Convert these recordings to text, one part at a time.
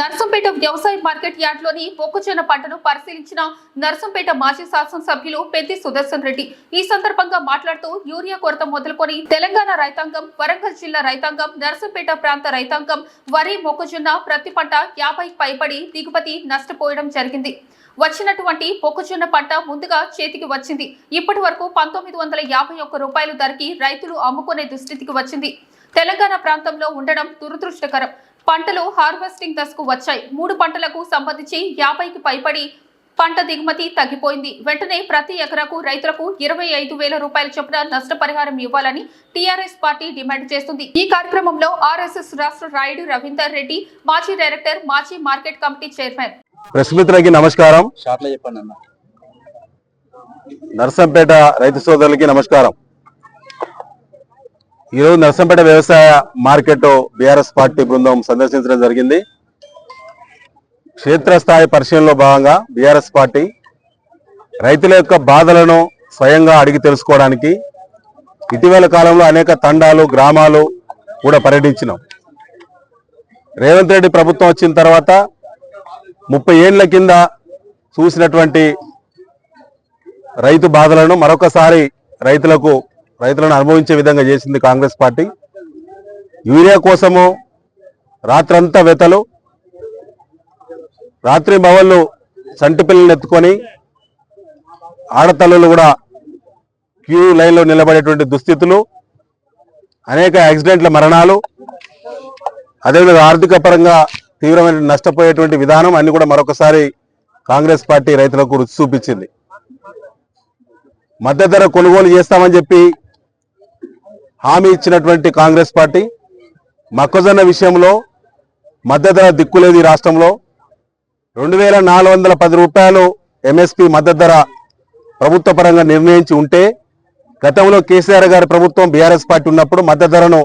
వ్యవసాయ మార్కెట్ యార్డ్లోని మొక్కజొన్న పంటను పరిశీలించిన నర్సంపేట మాజీ శాసనసభ్యులు పెద్ది సుదర్శన్ రెడ్డి. ఈ సందర్భంగా మాట్లాడుతూ యూరియా కొరత మొదలుకొని తెలంగాణ రైతాంగం వరంగల్ జిల్లా రైతాంగం నర్సంపేట ప్రాంత రైతాంగం వరి మొక్కజొన్న ప్రతి పంట యాభై పైబడి దిగుబడి నష్టపోయడం జరిగింది. వచ్చినటువంటి మొక్కజొన్న పంట ముందుగా చేతికి వచ్చింది. ఇప్పటి వరకు పంతొమ్మిది వందల యాభై ఒక్క రూపాయల ధరకి రైతులు అమ్ముకునే దుస్థితికి వచ్చింది. తెలంగాణ ప్రాంతంలో ఉండడం దురదృష్టకరం. పంటలు హార్వెస్టింగ్ దశకు వచ్చాయి. మూడు పంటలకు సంబంధించి యాభైకి పైబడి పంట దిగుమతి తగ్గిపోయింది. వెంటనే ప్రతి ఎకరాకు రైతులకు ఇరవై ఐదు వేల రూపాయల చొప్పున నష్టపరిహారం ఇవ్వాలని టీఆర్ఎస్ పార్టీ డిమాండ్ చేస్తుంది. ఈ కార్యక్రమంలో ఆర్ఎస్ఎస్ రాష్ట్ర రాయుడు రవీందర్ రెడ్డి మాజీ డైరెక్టర్ మాజీ మార్కెట్ కమిటీ చైర్మన్. ప్రెస్ మిత్రులకి నమస్కారం. షార్ట్లో చెప్పండి అన్న. నర్సంపేట రైతు సోదరులకి నమస్కారం. ఈరోజు నర్సంపేట వ్యవసాయ మార్కెట్ బీఆర్ఎస్ పార్టీ బృందం సందర్శించడం జరిగింది. క్షేత్రస్థాయి పరిశీలనలో భాగంగా బీఆర్ఎస్ పార్టీ రైతుల యొక్క బాధలను స్వయంగా అడిగి తెలుసుకోవడానికి ఇటీవల కాలంలో అనేక తండాలు గ్రామాలు కూడా పర్యటించినాం. రేవంత్ రెడ్డి ప్రభుత్వం వచ్చిన తర్వాత ముప్పై ఏళ్ళ కింద చూసినటువంటి రైతు బాధలను మరొకసారి రైతులకు రైతులను అనుభవించే విధంగా చేసింది కాంగ్రెస్ పార్టీ. యూరియా కోసము రాత్రంతా వెతలు రాత్రి భవన్లు సంటి పిల్లల్ని ఎత్తుకొని ఆడతల్లులు కూడా క్యూ లైన్లో నిలబడేటువంటి దుస్థితులు అనేక యాక్సిడెంట్ల మరణాలు అదేవిధంగా ఆర్థిక పరంగా తీవ్రమైన నష్టపోయేటువంటి విధానం అన్ని కూడా మరొకసారి కాంగ్రెస్ పార్టీ రైతులకు రుచి చూపించింది. మద్దతు ధర కొనుగోలు చేస్తామని చెప్పి హామీ ఇచ్చినటువంటి కాంగ్రెస్ పార్టీ మొక్కజొన్న విషయంలో మద్దతు ధర దిక్కులేదు ఈ రాష్ట్రంలో. రెండు వేల నాలుగు వందల పది రూపాయలు ఎంఎస్పి మద్దతు ధర ప్రభుత్వ పరంగా నిర్ణయించి ఉంటే గతంలో కేసీఆర్ గారి ప్రభుత్వం బీఆర్ఎస్ పార్టీ ఉన్నప్పుడు మద్దతు ధరను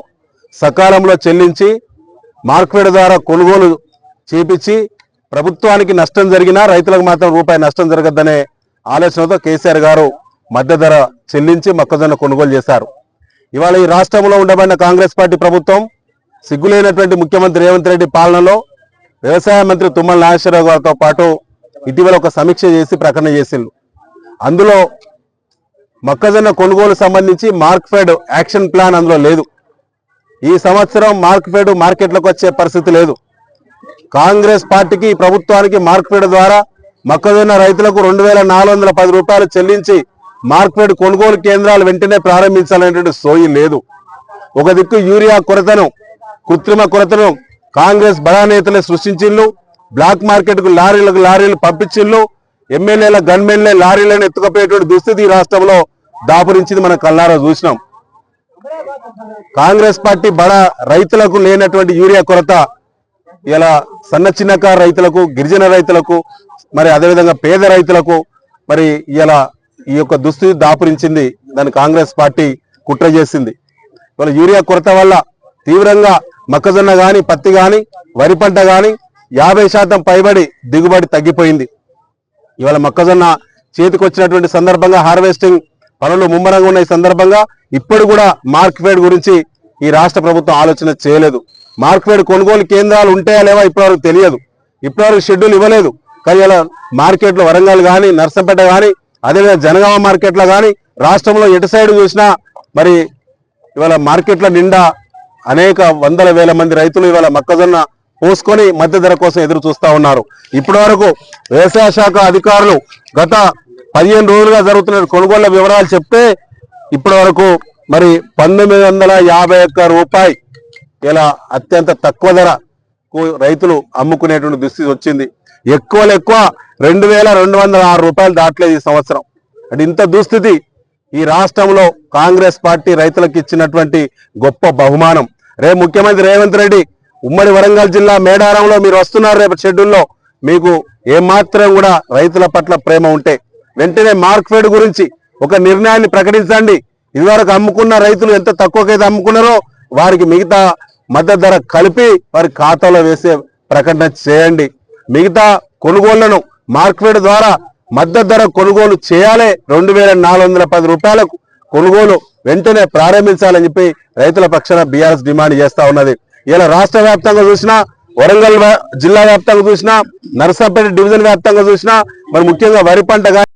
సకాలంలో చెల్లించి మార్కెట్ ద్వారా కొనుగోలు చేపించి ప్రభుత్వానికి నష్టం జరిగినా రైతులకు మాత్రం రూపాయి నష్టం జరగద్దనే ఆలోచనతో కేసీఆర్ గారు మద్దతు ధర చెల్లించి మొక్కజొన్న కొనుగోలు చేశారు. ఇవాళ ఈ రాష్ట్రంలో ఉండబడిన కాంగ్రెస్ పార్టీ ప్రభుత్వం సిగ్గులేనటువంటి ముఖ్యమంత్రి రేవంత్ రెడ్డి పాలనలో వ్యవసాయ మంత్రి తుమ్మల నాగేశ్వరరావు గారితో పాటు ఇటీవల ఒక సమీక్ష చేసి ప్రకటన చేసిండ్రు. అందులో మొక్కజొన్న కొనుగోలు సంబంధించి మార్క్ఫెడ్ యాక్షన్ ప్లాన్ అందులో లేదు. ఈ సంవత్సరం మార్క్ఫెడ్ మార్కెట్లకు వచ్చే పరిస్థితి లేదు. కాంగ్రెస్ పార్టీకి ప్రభుత్వానికి మార్క్ఫెడ్ ద్వారా మొక్కజొన్న రైతులకు రెండు వేల నాలుగు వందల పది రూపాయలు చెల్లించి మార్కెట్ కొనుగోలు కేంద్రాలు వెంటనే ప్రారంభించాలనేటువంటి సోయి లేదు. ఒక దిక్కు యూరియా కొరతను కృత్రిమ కొరతను కాంగ్రెస్ బడా నేతలే సృష్టించిళ్ళు బ్లాక్ మార్కెట్కు లారీలకు లారీలు పంపించిళ్ళు ఎమ్మెల్యేల గన్మెన్లే లారీలను ఎత్తుకపోయేటువంటి దుస్థితి ఈ రాష్ట్రంలో దాపురించింది మనం కల్లారా చూసినాం. కాంగ్రెస్ పార్టీ బడా రైతులకు లేనటువంటి యూరియా కొరత ఇలా సన్న చిన్నకారు రైతులకు గిరిజన రైతులకు మరి అదేవిధంగా పేద రైతులకు మరి ఇలా ఈ యొక్క దుస్థితి దాపురించింది దాన్ని కాంగ్రెస్ పార్టీ కుట్ర చేసింది. ఇవాళ యూరియా కొరత వల్ల తీవ్రంగా మొక్కజొన్న కానీ పత్తి కానీ వరి పంట కానీ యాభై శాతం పైబడి దిగుబడి తగ్గిపోయింది. ఇవాళ మొక్కజొన్న చేతికొచ్చినటువంటి సందర్భంగా హార్వెస్టింగ్ పనులు ముమ్మరంగా ఉన్న ఈ సందర్భంగా ఇప్పుడు కూడా మార్క్ఫెడ్ గురించి ఈ రాష్ట్ర ప్రభుత్వం ఆలోచన చేయలేదు. మార్క్ఫెడ్ కొనుగోలు కేంద్రాలు ఉంటాయా లేవా ఇప్పటివరకు తెలియదు. ఇప్పటివరకు షెడ్యూల్ ఇవ్వలేదు. కానీ ఇలా మార్కెట్లో వరంగల్ కానీ నర్సంపేట కానీ అదేవిధంగా జనగామ మార్కెట్లో కానీ రాష్ట్రంలో ఎటు సైడ్ చూసినా మరి ఇవాళ మార్కెట్ల నిండా అనేక వందల వేల మంది రైతులు ఇవాళ మొక్కజొన్న పోసుకొని మధ్య ధర కోసం ఎదురు చూస్తూ ఉన్నారు. ఇప్పటి వరకు వ్యవసాయ శాఖ అధికారులు గత పదిహేను రోజులుగా జరుగుతున్న కొనుగోళ్ళ వివరాలు చెప్తే ఇప్పటి వరకు మరి పంతొమ్మిది వందల యాభై ఒక్క రూపాయి ఇలా అత్యంత తక్కువ ధరకు రైతులు అమ్ముకునేటువంటి దుస్థితి వచ్చింది. ఎక్కువలో ఎక్కువ రెండు వేల రెండు వందల ఆరు రూపాయలు దాటలేదు ఈ సంవత్సరం. అంటే ఇంత దుస్థితి ఈ రాష్ట్రంలో కాంగ్రెస్ పార్టీ రైతులకు ఇచ్చినటువంటి గొప్ప బహుమానం. రేపు ముఖ్యమంత్రి రేవంత్ రెడ్డి ఉమ్మడి వరంగల్ జిల్లా మేడారంలో మీరు వస్తున్నారు రేపు షెడ్యూల్లో. మీకు ఏమాత్రం కూడా రైతుల పట్ల ప్రేమ ఉంటే వెంటనే మార్క్ఫెడ్ గురించి ఒక నిర్ణయాన్ని ప్రకటించండి. ఇదివరకు అమ్ముకున్న రైతులు ఎంత తక్కువకైతే అమ్ముకున్నారో వారికి మిగతా మద్దతు ధర కలిపి వారి ఖాతాలో వేసే ప్రకటన చేయండి. మిగతా కొనుగోళ్ళను మార్కెట్ ద్వారా మద్దతు ధర కొనుగోలు చేయాలి. రెండు వేల నాలుగు వందల పది రూపాయలకు కొనుగోలు వెంటనే ప్రారంభించాలని చెప్పి రైతుల పక్షాన బీఆర్ఎస్ డిమాండ్ చేస్తా ఉన్నది. ఇలా రాష్ట్ర వ్యాప్తంగా చూసినా వరంగల్ జిల్లా వ్యాప్తంగా చూసినా నరసంపేట డివిజన్ వ్యాప్తంగా చూసినా మరి ముఖ్యంగా వరి పంట